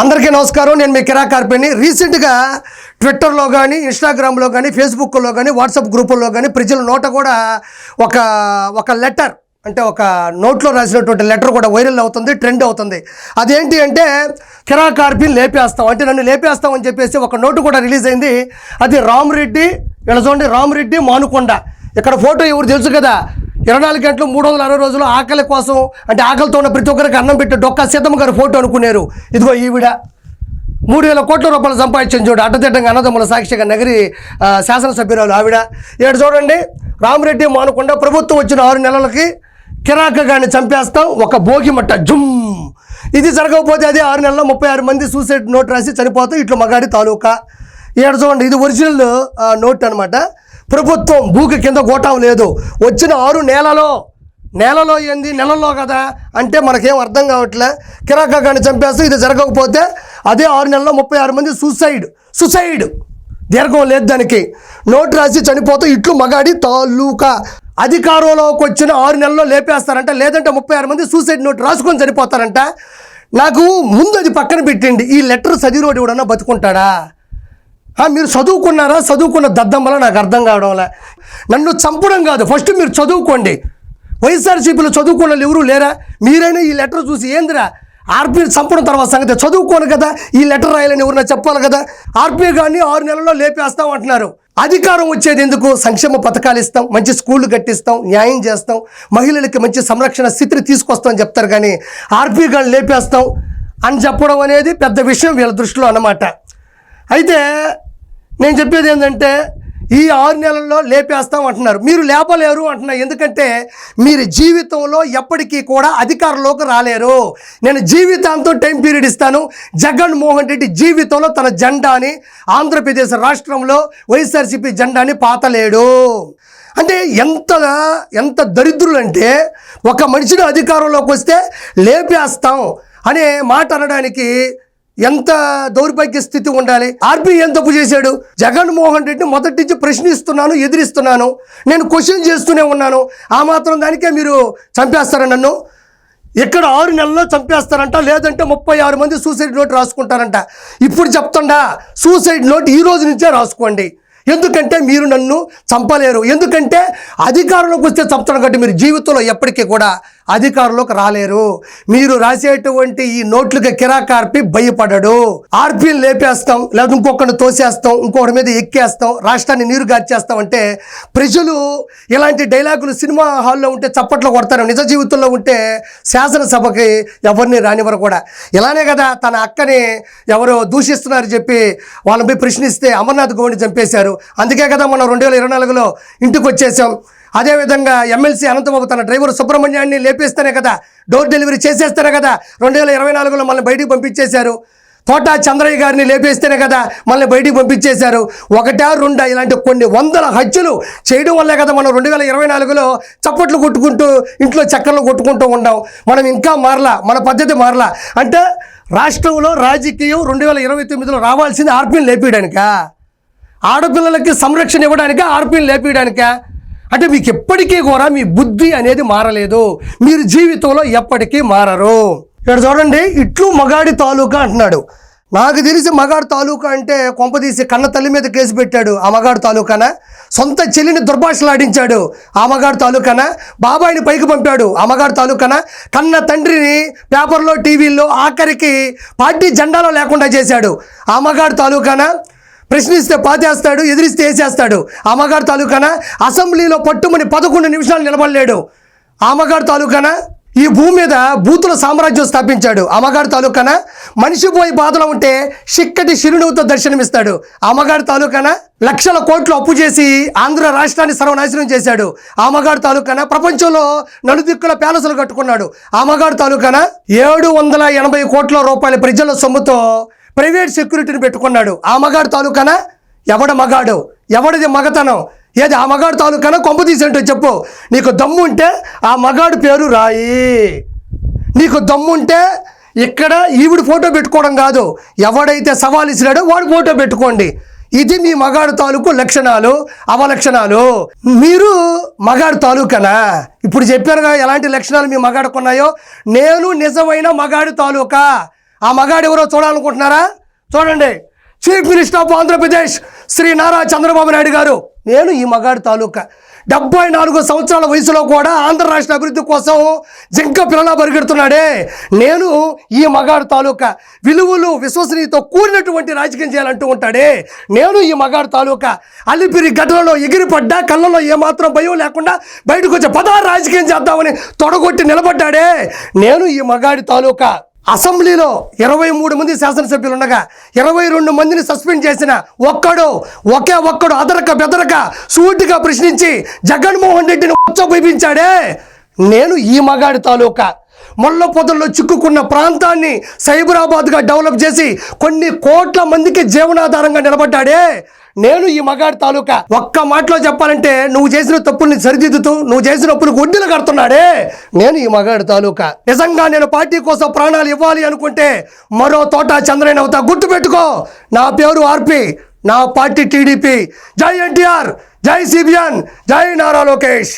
అందరికీ నమస్కారం. నేను మీ కిరా కార్పెని రీసెంట్గా ట్విట్టర్లో కానీ ఇన్స్టాగ్రామ్లో కానీ ఫేస్బుక్లో కానీ వాట్సాప్ గ్రూపుల్లో కానీ ప్రజల నోట కూడా ఒక ఒక లెటర్ అంటే ఒక నోట్లో రాసినటువంటి లెటర్ కూడా వైరల్ అవుతుంది ట్రెండ్ అవుతుంది. అదేంటి అంటే కిరా కార్పిన్ లేపేస్తాం అంటే నన్ను లేపేస్తాం అని చెప్పేసి ఒక నోటు కూడా రిలీజ్ అయింది. అది రామరెడ్డి ఇలా చూడండి రామరెడ్డి మానుకొండ. ఇక్కడ ఫోటో ఎవరు తెలుసు కదా? ఇరవై నాలుగు గంటలు మూడు వందల అరవై రోజులు ఆకలి కోసం అంటే ఆకలితో ఉన్న ప్రతి ఒక్కరికి అన్నం పెట్టి డొక్కా సీతమ్మ గారు ఫోటో అనుకున్నారు. ఇదిగో ఈవిడ మూడు వేల కోట్ల రూపాయలు సంపాదించింది చూడు అడ్డదిడ్డంగా అన్నదమ్ముల సాక్షిగా నగరి శాసనసభ్యురాలు ఆవిడ. ఇక్కడ చూడండి రామరెడ్డి మానకుండా ప్రభుత్వం వచ్చిన ఆరు నెలలకి కిరాకగాని చంపేస్తాం ఒక భోగి మట్ట జుమ్. ఇది జరగకపోతే అది ఆరు నెలల ముప్పై ఆరు మంది సూసైడ్ నోట్ రాసి చనిపోతాం ఇట్లు మగాడి తాలూకా. ఇక్కడ చూడండి ఇది ఒరిజినల్ నోట్ అనమాట ప్రభుత్వం భూకి కింద గోటం లేదు. వచ్చిన ఆరు నెలలో నెలలో ఏంది? నెలలో కదా? అంటే మనకేం అర్థం కావట్లే. కిరాకా కానీ చంపేస్తే ఇది జరగకపోతే అదే ఆరు నెలల్లో ముప్పై ఆరు మంది సూసైడ్ సుసైడ్ దీర్ఘం లేదు దానికి. నోటు రాసి చనిపోతే ఇట్లు మగాడి తాలూకా. అధికారంలోకి వచ్చిన ఆరు నెలల్లో లేపేస్తారంట. లేదంటే ముప్పై ఆరు మంది సూసైడ్ నోట్ రాసుకొని చనిపోతారంట. నాకు ముందు అది పక్కన పెట్టండి. ఈ లెటర్ చదివినోడు ఎవడన్నా బతుకుంటాడా? మీరు చదువుకున్నారా? చదువుకున్న దద్దమ్మల నాకు అర్థం కావడంలే నన్ను చంపడం కాదు. ఫస్ట్ మీరు చదువుకోండి. వైఎస్ఆర్సీపీలో చదువుకున్న వాళ్ళు ఎవరు లేరా? మీరైనా ఈ లెటర్ చూసి ఏందిరా? ఆర్పీ చంపడం తర్వాత సంగతి చదువుకోను కదా? ఈ లెటర్ రాయాలని ఎవరైనా చెప్పాలి కదా? ఆర్పీ కానీ ఆరు నెలల్లో లేపేస్తాం అంటున్నారు. అధికారం వచ్చేది ఎందుకు? సంక్షేమ పథకాలు ఇస్తాం మంచి స్కూళ్ళు కట్టిస్తాం న్యాయం చేస్తాం మహిళలకి మంచి సంరక్షణ స్థితిని తీసుకొస్తాం అని చెప్తారు కానీ ఆర్పీ కానీ లేపేస్తాం అని చెప్పడం అనేది పెద్ద విషయం వీళ్ళ దృష్టిలో అన్నమాట. అయితే నేను చెప్పేది ఏంటంటే ఈ ఆరు నెలల్లో లేపేస్తాం అంటున్నారు. మీరు లేపలేరు అంటున్నారు. ఎందుకంటే మీరు జీవితంలో ఎప్పటికీ కూడా అధికారంలోకి రాలేరు. నేను జీవితాంతం టైం పీరియడ్ ఇస్తాను. జగన్మోహన్ రెడ్డి జీవితంలో తన జెండాని ఆంధ్రప్రదేశ్ రాష్ట్రంలో వైఎస్ఆర్సీపీ జెండాని పాతలేడు. అంటే ఎంత ఎంత దరిద్రులు అంటే ఒక మనిషిని అధికారంలోకి వస్తే లేపేస్తాం అనే మాట అనడానికి ఎంత దౌర్భాగ్య స్థితి ఉండాలి? ఆర్బీఐ ఏం తప్పు చేశాడు? జగన్మోహన్ రెడ్డి మొదటి నుంచి ప్రశ్నిస్తున్నాను ఎదిరిస్తున్నాను. నేను క్వశ్చన్ చేస్తూనే ఉన్నాను. ఆ మాత్రం దానికే మీరు చంపేస్తారా నన్ను? ఇక్కడ ఆరు నెలల్లో చంపేస్తారంట లేదంటే ముప్పై ఆరు మంది సూసైడ్ నోట్ రాసుకుంటారంట. ఇప్పుడు చెప్తుండా సూసైడ్ నోట్ ఈ రోజు నుంచే రాసుకోండి. ఎందుకంటే మీరు నన్ను చంపలేరు. ఎందుకంటే అధికారంలోకి వస్తే చంపడం కాబట్టి మీరు జీవితంలో ఎప్పటికీ కూడా అధికారంలోకి రాలేరు. మీరు రాసేటువంటి ఈ నోట్లకి కిరాకార్పి భయపడడు. ఆర్పీలు లేపేస్తాం లేదా ఇంకొకరిని తోసేస్తాం ఇంకొకరి మీద ఎక్కేస్తాం రాష్ట్రాన్ని నీరు గార్చేస్తాం అంటే ప్రజలు ఇలాంటి డైలాగులు సినిమా హాల్లో ఉంటే చప్పట్లు కొడతారు. నిజ జీవితంలో ఉంటే శాసనసభకి ఎవరిని రానివ్వరు కూడా. ఇలానే కదా తన అక్కని ఎవరో దూషిస్తున్నారు చెప్పి వాళ్ళని పోయి ప్రశ్నిస్తే అమర్నాథ్ గౌడ్ని చంపేశారు. అందుకే కదా మనం రెండు వేల ఇరవై నాలుగులో ఇంటికి వచ్చేసాం. అదేవిధంగా ఎమ్మెల్సీ అనంతబాబు తన డ్రైవర్ సుబ్రహ్మణ్యాన్ని లేపేస్తేనే కదా డోర్ డెలివరీ చేసేస్తేనే కదా రెండు వేల ఇరవై నాలుగులో మళ్ళీ బయటికి పంపించేశారు. తోట చంద్రయ్య గారిని లేపేస్తేనే కదా మళ్ళీ బయటికి పంపించేశారు. ఒకటా రెండా ఇలాంటి కొన్ని వందల హత్యలు చేయడం వల్లే కదా మనం రెండు వేల ఇరవై నాలుగులో చప్పట్లు కొట్టుకుంటూ ఇంట్లో చక్కర్లు కొట్టుకుంటూ ఉన్నాం. మనం ఇంకా మారలా మన పద్ధతి మారలా. అంటే రాష్ట్రంలో రాజకీయం రెండు వేల ఇరవై తొమ్మిదిలో రావాల్సింది ఆర్పీని లేపేయడానిక? ఆడపిల్లలకి సంరక్షణ ఇవ్వడానిక ఆర్పీని లేపేయడానిక? అంటే మీకు ఎప్పటికీ కూడా మీ బుద్ధి అనేది మారలేదు. మీరు జీవితంలో ఎప్పటికీ మారరు. ఇక్కడ చూడండి ఇట్లు మగాడి తాలూకా అంటున్నాడు. నాకు తెలిసి మగాడు తాలూకా అంటే కొంపదీసి కన్న తల్లి మీద కేసు పెట్టాడు ఆ మగాడు తాలూకానా. సొంత చెల్లిని దుర్భాషలాడించాడు ఆ మగాడు తాలూకానా. బాబాయిని పైకి పంపాడు ఆ మగాడు తాలూకానా. కన్న తండ్రిని పేపర్లో టీవీల్లో ఆఖరికి పార్టీ జెండాలో లేకుండా చేశాడు ఆ మగాడు తాలూకానా. ప్రశ్నిస్తే పాతేస్తాడు ఎదిరిస్తే వేసేస్తాడు. అమ్మగారు తాలూకాన? అసెంబ్లీలో పట్టుమని పదకొండు నిమిషాలు నిలబడలేడు. అమ్మగారు తాలూకాన? ఈ భూమి మీద బూతుల సామ్రాజ్యం స్థాపించాడు. అమ్మగారు తాలూకాన? మనిషి పోయి బాధలో ఉంటే చిక్కటి చిరునవ్వుతో దర్శనమిస్తాడు. అమ్మగారు తాలూకాన? లక్షల కోట్లు అప్పు చేసి ఆంధ్ర రాష్ట్రాన్ని సర్వనాశనం చేశాడు. అమ్మగారు తాలూకాన? ప్రపంచంలో నలుదిక్కుల ప్యాలెస్లు కట్టుకున్నాడు. అమ్మగారు తాలూకాన? ఏడు వందల ఎనభై కోట్ల రూపాయల ప్రజల సొమ్ముతో ప్రైవేట్ సెక్యూరిటీని పెట్టుకున్నాడు. ఆ మగాడు తాలూకానా? ఎవడ మగాడు? ఎవడిది మగతనం? ఏది ఆ మగాడు తాలూకానా? కొంప తీసేంటో చెప్పు. నీకు దమ్ము ఉంటే ఆ మగాడు పేరు రాయి. నీకు దమ్ము ఉంటే ఇక్కడ ఈవిడ ఫోటో పెట్టుకోవడం కాదు. ఎవడైతే సవాల్ ఇచ్చినాడో వాడు ఫోటో పెట్టుకోండి. ఇది మీ మగాడు తాలూకు లక్షణాలు అవలక్షణాలు. మీరు మగాడు తాలూకనా? ఇప్పుడు చెప్పారుగా ఎలాంటి లక్షణాలు మీ మగాడుకున్నాయో నేను నిజమైన మగాడు తాలూకా. ఆ మగాడు ఎవరో చూడాలనుకుంటున్నారా? చూడండి. Chief minister of Andhra Pradesh Shri Nara Chandrababu Naidu garu. నేను ఈ మగాడి తాలూకా. డెబ్బై నాలుగు సంవత్సరాల వయసులో కూడా ఆంధ్ర రాష్ట్ర అభివృద్ధి కోసం జింక పిల్లలా పరిగెడుతున్నాడే. నేను ఈ మగాడు తాలూకా విలువలు విశ్వసనీయతో కూడినటువంటి రాజకీయం చేయాలంటూ ఉంటాడే. నేను ఈ మగాడు తాలూకా అలిపిరి గడ్డలలో ఎగిరిపడ్డా కళ్ళలో ఏమాత్రం భయం లేకుండా బయటకు వచ్చే పదహారు రాజకీయం చేద్దామని తొడగొట్టి నిలబడ్డాడే. నేను ఈ మగాడి తాలూకా అసెంబ్లీలో ఇరవై మూడు మంది శాసనసభ్యులు ఉండగా ఇరవై రెండు మందిని సస్పెండ్ చేసిన ఒక్కడు ఒకే ఒక్కడు అదరక బెదరక సూటిగా ప్రశ్నించి జగన్మోహన్ రెడ్డిని ఉచ్చబోయించాడే నేను ఈ మగాడి తాలూకా మొల్ల పొదల్లో చిక్కుకున్న ప్రాంతాన్ని సైబరాబాద్గా డెవలప్ చేసి కొన్ని కోట్ల మందికి జీవనాధారంగా నిలబడ్డాడే? నేను ఈ మగాడి తాలూకా. ఒక్క మాటలో చెప్పాలంటే నువ్వు చేసిన తప్పుల్ని సరిదిద్దుతూ నువ్వు చేసిన అప్పులు గుడ్డలు కడుతున్నాడే. నేను ఈ మగాడి తాలూకా. నిజంగా నేను పార్టీ కోసం ప్రాణాలు ఇవ్వాలి అనుకుంటే మరో తోట చంద్రయ్య అవుతా. గుర్తుపెట్టుకో నా పేరు ఆర్పి నా పార్టీ టీడీపీ. జై ఎన్టీఆర్ జై సిబిఎన్ జై నారా లోకేష్.